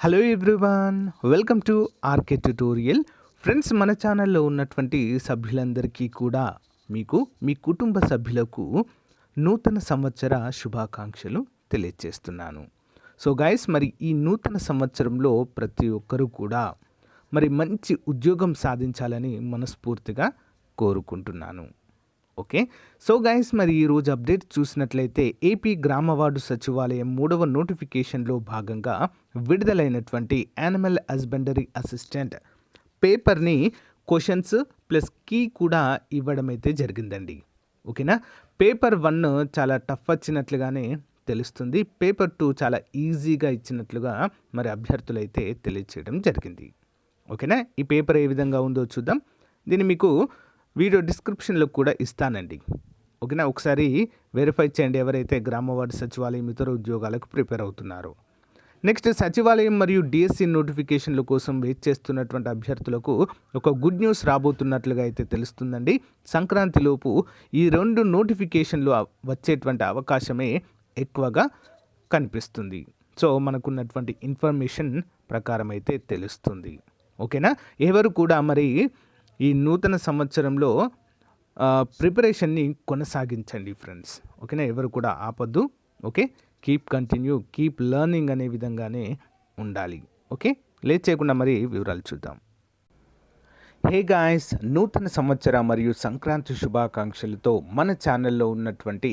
Hello everyone welcome to R K tutorial friends మన ఛానల్లో ఉన్నటువంటి సభ్యులందరికీ కూడా మీకు మీ కుటుంబ సభ్యులకు నూతన సంవత్సర శుభాకాంక్షలు తెలియజేస్తున్నాను సో గైస్ మరి ఈ నూతన సంవత్సరంలో ప్రతి ఒక్కరూ కూడా మరి మంచి ఉద్యోగం సాధించాలని మనస్ఫూర్తిగా కోరుకుంటున్నాను. ఓకే? సో గైస్ మరి ఈరోజు అప్డేట్ చూసినట్లయితే ఏపీ గ్రామ వార్డు సచివాలయం మూడవ నోటిఫికేషన్లో భాగంగా విడుదలైనటువంటి యానిమల్ హస్బెండరీ అసిస్టెంట్ పేపర్ని క్వశ్చన్స్ ప్లస్ కీ కూడా ఇవ్వడం అయితే జరిగిందండి. ఓకేనా? పేపర్ వన్ చాలా టఫ్ వచ్చినట్లుగానే తెలుస్తుంది. పేపర్ టూ చాలా ఈజీగా ఇచ్చినట్లుగా మరి అభ్యర్థులు అయితే తెలియచేయడం జరిగింది. ఓకేనా? ఈ పేపర్ ఏ విధంగా ఉందో చూద్దాం. దీన్ని మీకు వీడియో డిస్క్రిప్షన్లో కూడా ఇస్తానండి. ఓకేనా? ఒకసారి వెరిఫై చేయండి ఎవరైతే గ్రామ వార్డు సచివాలయం ఇతర ఉద్యోగాలకు ప్రిపేర్ అవుతున్నారో. నెక్స్ట్ సచివాలయం మరియు డిఎస్సి నోటిఫికేషన్ల కోసం వెయిట్ చేస్తున్నటువంటి అభ్యర్థులకు ఒక గుడ్ న్యూస్ రాబోతున్నట్లుగా అయితే తెలుస్తుందండి. సంక్రాంతిలోపు ఈ రెండు నోటిఫికేషన్లు వచ్చేటువంటి అవకాశమే ఎక్కువగా కనిపిస్తుంది. సో మనకున్నటువంటి ఇన్ఫర్మేషన్ ప్రకారం అయితే తెలుస్తుంది. ఓకేనా? ఎవరు కూడా మరి ఈ నూతన సంవత్సరంలో ప్రిపరేషన్ని కొనసాగించండి ఫ్రెండ్స్. ఓకేనా? ఎవరు కూడా ఆపొద్దు. Okay? Keep continue keep learning అనే విధంగానే ఉండాలి. ఓకే? లేట్ చేయకుండా మరి వివరాలు చూద్దాం. Hey guys! నూతన సంవత్సర మరియు సంక్రాంతి శుభాకాంక్షలతో మన ఛానల్లో ఉన్నటువంటి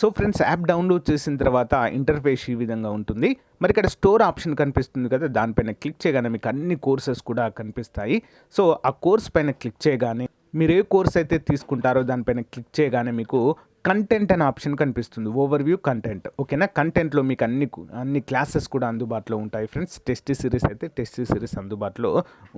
సో ఫ్రెండ్స్ యాప్ డౌన్లోడ్ చేసిన తర్వాత ఇంటర్ఫేస్ ఈ విధంగా ఉంటుంది. మరి ఇక్కడ స్టోర్ ఆప్షన్ కనిపిస్తుంది కదా దానిపైన క్లిక్ చేయగానే మీకు అన్ని కోర్సెస్ కూడా కనిపిస్తాయి. సో ఆ కోర్స్ పైన క్లిక్ చేయగానే మీరు ఏ కోర్స్ అయితే తీసుకుంటారో దానిపైన క్లిక్ చేయగానే మీకు కంటెంట్ అనే ఆప్షన్ కనిపిస్తుంది. ఓవర్ వ్యూ కంటెంట్ ఓకేనా కంటెంట్లో మీకు అన్ని అన్ని క్లాసెస్ కూడా అందుబాటులో ఉంటాయి ఫ్రెండ్స్ టెస్ట్ సిరీస్ అయితే టెస్ట్ సిరీస్ అందుబాటులో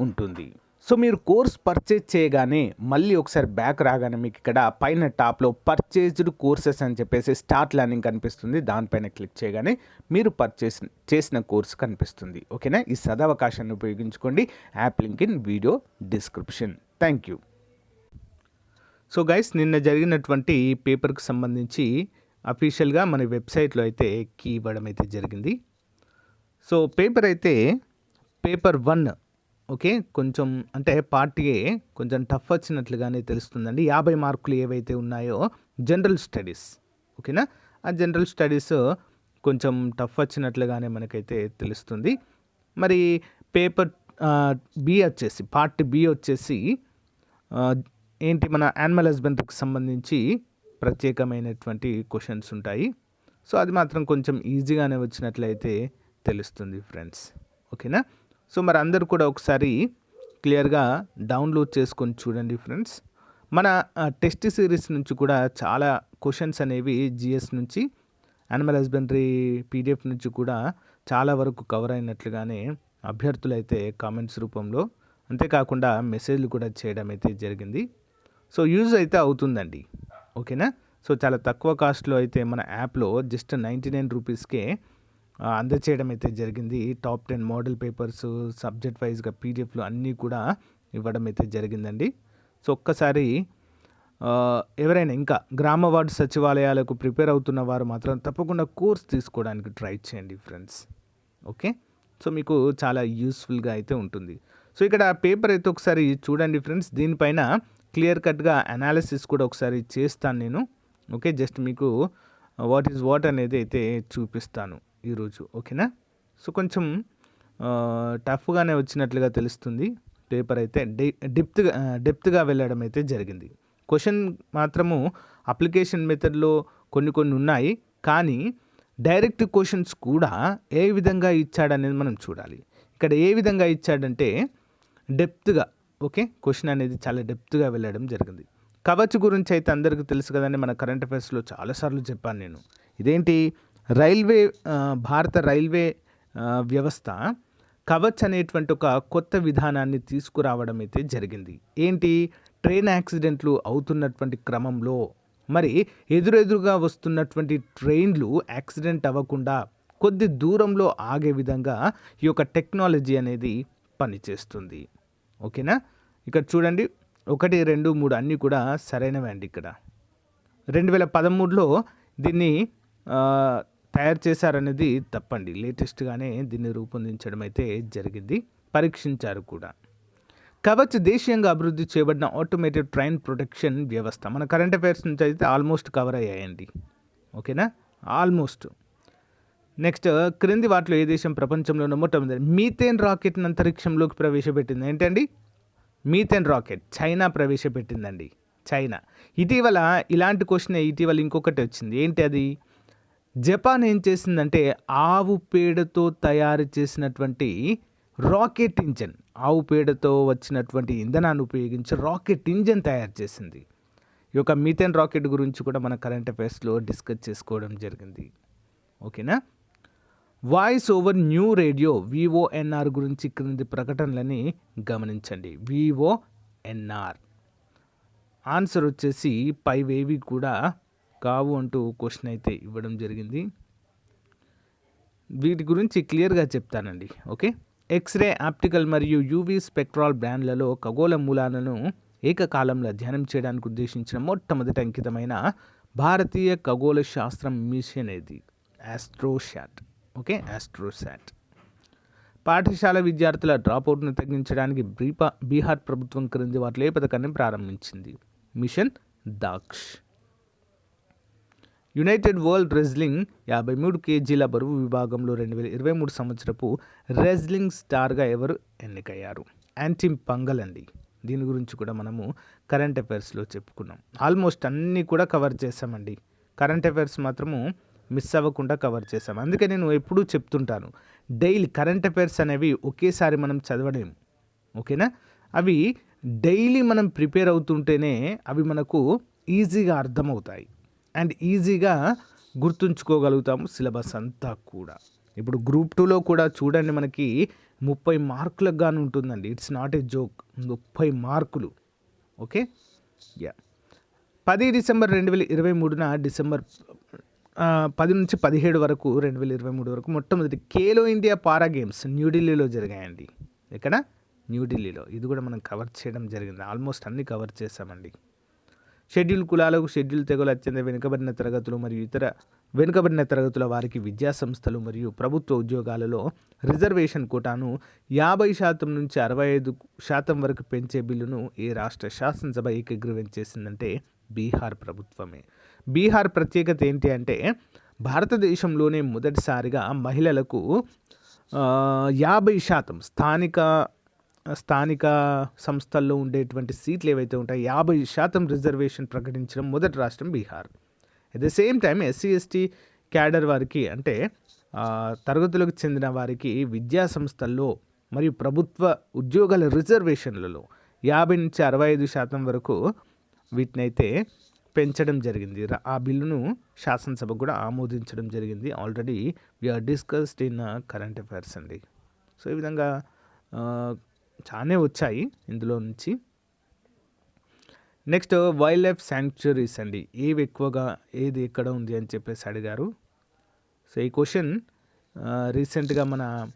ఉంటుంది. సో మీరు కోర్స్ పర్చేజ్ చేయగానే మళ్ళీ ఒకసారి బ్యాక్ రాగానే మీకు ఇక్కడ పైన టాప్లో పర్చేజ్డ్ కోర్సెస్ అని చెప్పేసి స్టార్ట్ లర్నింగ్ కనిపిస్తుంది. దానిపైన క్లిక్ చేయగానే మీరు పర్చేస్ చేసిన కోర్స్ కనిపిస్తుంది. ఓకేనా ఈ సదవకాశాన్ని ఉపయోగించుకోండి. App link in video description thank you so guys నిన్న జరిగినటువంటి పేపర్కి సంబంధించి అఫీషియల్గా మన వెబ్సైట్లో అయితే కీ ఇవ్వడం అయితే జరిగింది. సో పేపర్ అయితే పేపర్ వన్ ఓకే? కొంచెం అంటే పార్ట్ ఏ కొంచెం టఫ్ వచ్చినట్లుగానే తెలుస్తుందండి. యాభై మార్కులు ఏవైతే ఉన్నాయో జనరల్ స్టడీస్ ఓకేనా? ఆ జనరల్ స్టడీస్ కొంచెం టఫ్ వచ్చినట్లుగానే మనకైతే తెలుస్తుంది. మరి పేపర్ బి వచ్చేసి పార్ట్ బి వచ్చేసి ఏంటి మన యానిమల్ హస్బెండ్కి సంబంధించి ప్రత్యేకమైనటువంటి క్వశ్చన్స్ ఉంటాయి. సో అది మాత్రం కొంచెం ఈజీగానే వచ్చినట్లయితే తెలుస్తుంది ఫ్రెండ్స్ ఓకేనా? సో మరి అందరు కూడా ఒకసారి క్లియర్గా డౌన్లోడ్ చేసుకొని చూడండి ఫ్రెండ్స్ మన టెస్ట్ సిరీస్ నుంచి కూడా చాలా క్వశ్చన్స్ అనేవి జిఎస్ నుంచి యానిమల్ హస్బెండరీ పీడిఎఫ్ నుంచి కూడా చాలా వరకు కవర్ అయినట్లుగానే అభ్యర్థులు అయితే కామెంట్స్ రూపంలో అంతేకాకుండా మెసేజ్లు కూడా చేయడం అయితే జరిగింది. సో యూజ్ అయితే అవుతుందండి. ఓకేనా? సో చాలా తక్కువ కాస్ట్లో అయితే మన యాప్లో జస్ట్ నైంటీ నైన్ రూపీస్కే అందచేయడం అయితే జరిగింది. Top ten model papers subject వైజ్గా పీడిఎఫ్లు అన్నీ కూడా ఇవ్వడం అయితే జరిగిందండి. సో ఒక్కసారి ఎవరైనా ఇంకా గ్రామ వార్డు సచివాలయాలకు ప్రిపేర్ అవుతున్న వారు మాత్రం తప్పకుండా కోర్స్ తీసుకోవడానికి ట్రై చేయండి ఫ్రెండ్స్. ఓకే? సో మీకు చాలా యూస్ఫుల్గా అయితే ఉంటుంది. సో ఇక్కడ పేపర్ అయితే ఒకసారి చూడండి ఫ్రెండ్స్. దీనిపైన క్లియర్ కట్గా అనాలిసిస్ కూడా ఒకసారి చేస్తాను నేను. ఓకే జస్ట్ మీకు వాట్ ఈజ్ వాట్ అనేది అయితే చూపిస్తాను ఈరోజు. ఓకేనా? సో కొంచెం uh, టఫ్గానే వచ్చినట్లుగా తెలుస్తుంది. పేపర్ అయితే డి డెప్త్గా uh, డెప్త్గా వెళ్ళడం అయితే జరిగింది. క్వశ్చన్ మాత్రము అప్లికేషన్ మెథడ్లో కొన్ని కొన్ని ఉన్నాయి. కానీ డైరెక్ట్ క్వశ్చన్స్ కూడా ఏ విధంగా ఇచ్చాడనేది మనం చూడాలి. ఇక్కడ ఏ విధంగా ఇచ్చాడంటే డెప్త్గా ఓకే క్వశ్చన్ అనేది చాలా డెప్త్గా వెళ్ళడం జరిగింది. కవచ్ గురించి అయితే అందరికీ తెలుసు కదండి మన కరెంట్ అఫైర్స్లో చాలాసార్లు చెప్పాను నేను. ఇదేంటి? రైల్వే భారత రైల్వే వ్యవస్థ కవచ్ అనేటువంటి ఒక కొత్త విధానాన్ని తీసుకురావడం అయితే జరిగింది. ఏంటి? ట్రైన్ యాక్సిడెంట్లు అవుతున్నటువంటి క్రమంలో మరి ఎదురెదురుగా వస్తున్నటువంటి ట్రైన్లు యాక్సిడెంట్ అవ్వకుండా కొద్ది దూరంలో ఆగే విధంగా ఈ యొక్క టెక్నాలజీ అనేది పనిచేస్తుంది. ఓకేనా? ఇక్కడ చూడండి. ఒకటి రెండు మూడు అన్నీ కూడా సరైనవే అండి ఇక్కడ. రెండు వేల పదమూడులో దీన్ని తయారు చేశారనేది తప్పండి. లేటెస్ట్గానే దీన్ని రూపొందించడం అయితే జరిగింది. పరీక్షించారు కూడా. కవచ్ దేశీయంగా అభివృద్ధి చేయబడిన ఆటోమేటెడ్ ట్రైన్ ప్రొటెక్షన్ వ్యవస్థ. మన కరెంట్ అఫైర్స్ నుంచి అయితే ఆల్మోస్ట్ కవర్ అయ్యాయండి. ఓకేనా? ఆల్మోస్ట్. నెక్స్ట్ క్రింది వాటిలో ఏ దేశం ప్రపంచంలోనో మొట్టమొదటి మీథేన్ రాకెట్ని అంతరిక్షంలోకి ప్రవేశపెట్టింది. ఏంటండి? మీథెన్ రాకెట్ చైనా ప్రవేశపెట్టిందండి. చైనా. ఇటీవల ఇలాంటి క్వశ్చన్ ఇటీవల ఇంకొకటి వచ్చింది. ఏంటి అది? జపాన్ ఏం చేసిందంటే ఆవు పేడతో తయారు చేసినటువంటి రాకెట్ ఇంజన్ ఆవు పేడతో వచ్చినటువంటి ఇంధనాన్ని ఉపయోగించి రాకెట్ ఇంజన్ తయారు చేసింది. ఈ యొక్క మీథెన్ రాకెట్ గురించి కూడా మన కరెంట్ అఫైర్స్లో డిస్కస్ చేసుకోవడం జరిగింది. ఓకేనా? Voice over new radio VONR గురించి క్రింది ప్రకటనలని గమనించండి. విఓఎన్ఆర్ ఆన్సర్ వచ్చేసి పైవేవి కూడా కావు అంటూ క్వశ్చన్ అయితే ఇవ్వడం జరిగింది. వీటి గురించి క్లియర్గా చెప్తానండి. ఓకే ఎక్స్రే ఆప్టికల్ మరియు యూవీ స్పెక్ట్రాల్ బ్రాండ్లలో ఖగోళ మూలాలను ఏకకాలంలో అధ్యయనం చేయడానికి ఉద్దేశించిన మొట్టమొదటి అంకితమైన భారతీయ ఖగోళ శాస్త్రం మిషన్ ఇది యాస్ట్రోషాట్ ఓకే ఆస్ట్రోశాట్ పాఠశాల విద్యార్థుల డ్రాప్అవుట్ను తగ్గించడానికి బ్రీపా బీహార్ ప్రభుత్వం క్రింది వాటిలో ఏ పథకాన్ని ప్రారంభించింది. Mission Daksh. United World Wrestling యాభై మూడు కేజీల బరువు విభాగంలో రెండు వేల ఇరవై మూడు సంవత్సరపు రెజ్లింగ్ స్టార్గా ఎవరు ఎన్నికయ్యారు? యాంటిమ్ పంగల్ అండి దీని గురించి కూడా మనము కరెంట్ అఫైర్స్లో చెప్పుకున్నాం. ఆల్మోస్ట్ అన్నీ కూడా కవర్ చేసామండి కరెంట్ అఫైర్స్ మాత్రము మిస్ అవ్వకుండా కవర్ చేసాం అందుకే నేను ఎప్పుడూ చెప్తుంటాను డైలీ కరెంట్ అఫైర్స్ అనేవి ఒకేసారి మనం చదవలేము ఓకేనా? అవి డైలీ మనం ప్రిపేర్ అవుతుంటేనే అవి మనకు ఈజీగా అర్థమవుతాయి. అండ్ ఈజీగా గుర్తుంచుకోగలుగుతాము సిలబస్ అంతా కూడా. ఇప్పుడు గ్రూప్ టూలో కూడా చూడండి మనకి ముప్పై మార్కులకు గాను ఉంటుందండి. ఇట్స్ నాట్ ఏ జోక్ ముప్పై మార్కులు. ఓకే? యా పది డిసెంబర్ రెండు వేల ఇరవై మూడున డిసెంబర్ పది నుంచి పదిహేడు వరకు రెండు వేల ఇరవై మూడు వరకు మొట్టమొదటి ఖేలో ఇండియా పారా గేమ్స్ న్యూఢిల్లీలో జరిగాయండి. ఇక్కడ న్యూఢిల్లీలో ఇది కూడా మనం కవర్ చేయడం జరిగింది. ఆల్మోస్ట్ అన్ని కవర్ చేసామండి షెడ్యూల్ కులాలకు షెడ్యూల్ తెగలు అత్యంత వెనుకబడిన తరగతులు మరియు ఇతర వెనుకబడిన తరగతుల వారికి విద్యా సంస్థలు మరియు ప్రభుత్వ ఉద్యోగాలలో రిజర్వేషన్ కోటాను యాభై శాతం నుంచి అరవై ఐదు శాతం వరకు పెంచే బిల్లును ఏ రాష్ట్ర శాసనసభ ఏకగ్రీవం చేసిందంటే బీహార్ ప్రభుత్వమే. బీహార్ ప్రత్యేకత ఏంటి అంటే భారతదేశంలోనే మొదటిసారిగా మహిళలకు యాభై శాతం స్థానిక స్థానిక సంస్థల్లో ఉండేటువంటి సీట్లు ఏవైతే ఉంటాయో యాభై శాతం రిజర్వేషన్ ప్రకటించడం మొదటి రాష్ట్రం Bihar. At the same time SC ST cadre వారికి అంటే తరగతులకు చెందిన వారికి విద్యా సంస్థల్లో మరియు ప్రభుత్వ ఉద్యోగాల రిజర్వేషన్లలో యాభై నుంచి అరవై ఐదు శాతం వరకు వీటినైతే పెంచడం జరిగింది. ఆ బిల్లును శాసనసభ కూడా ఆమోదించడం జరిగింది. Already we are discussed in current affairs అండి. సో ఈ విధంగా ఆ, చాలానే వచ్చాయి ఇందులో నుంచి. నెక్స్ట్ వైల్డ్ లైఫ్ శాంక్చురీస్ అండి. ఏవి ఎక్కువగా ఏది ఎక్కడ ఉంది అని చెప్పేసి అడిగారు. సో ఈ క్వశ్చన్ రీసెంట్గా మన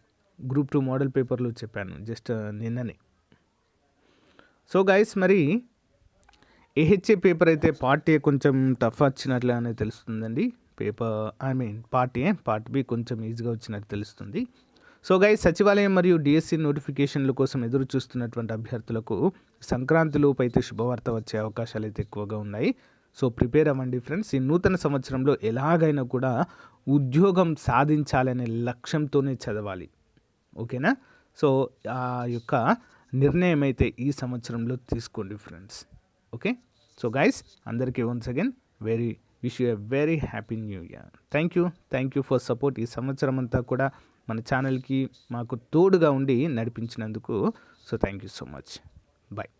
గ్రూప్ టూ మోడల్ పేపర్లో చెప్పాను జస్ట్ uh, నిన్ననే. సో గైస్ మరి ఏహెచ్ఏ పేపర్ అయితే పార్ట్ ఏ కొంచెం టఫ్ వచ్చినట్లు అనేది తెలుస్తుందండి. Paper I mean part A part B కొంచెం ఈజీగా వచ్చినట్టు తెలుస్తుంది. సో గైస్ సచివాలయం మరియు డిఎస్సి నోటిఫికేషన్ల కోసం ఎదురు చూస్తున్నటువంటి అభ్యర్థులకు సంక్రాంతిలోపు అయితే శుభవార్త వచ్చే అవకాశాలు అయితే ఎక్కువగా ఉన్నాయి. సో ప్రిపేర్ అవ్వండి ఫ్రెండ్స్. ఈ నూతన సంవత్సరంలో ఎలాగైనా కూడా ఉద్యోగం సాధించాలనే లక్ష్యంతోనే చదవాలి. ఓకేనా? సో ఆ యొక్క నిర్ణయం అయితే ఈ సంవత్సరంలో తీసుకోండి ఫ్రెండ్స్. ఓకే? సో గైస్ అందరికీ once again very wish you a very happy new year thank you thank you for support ఈ సంవత్సరం అంతా కూడా మన ఛానల్కి మాకు తోడుగా ఉండి నడిపించినందుకు so thank you so much bye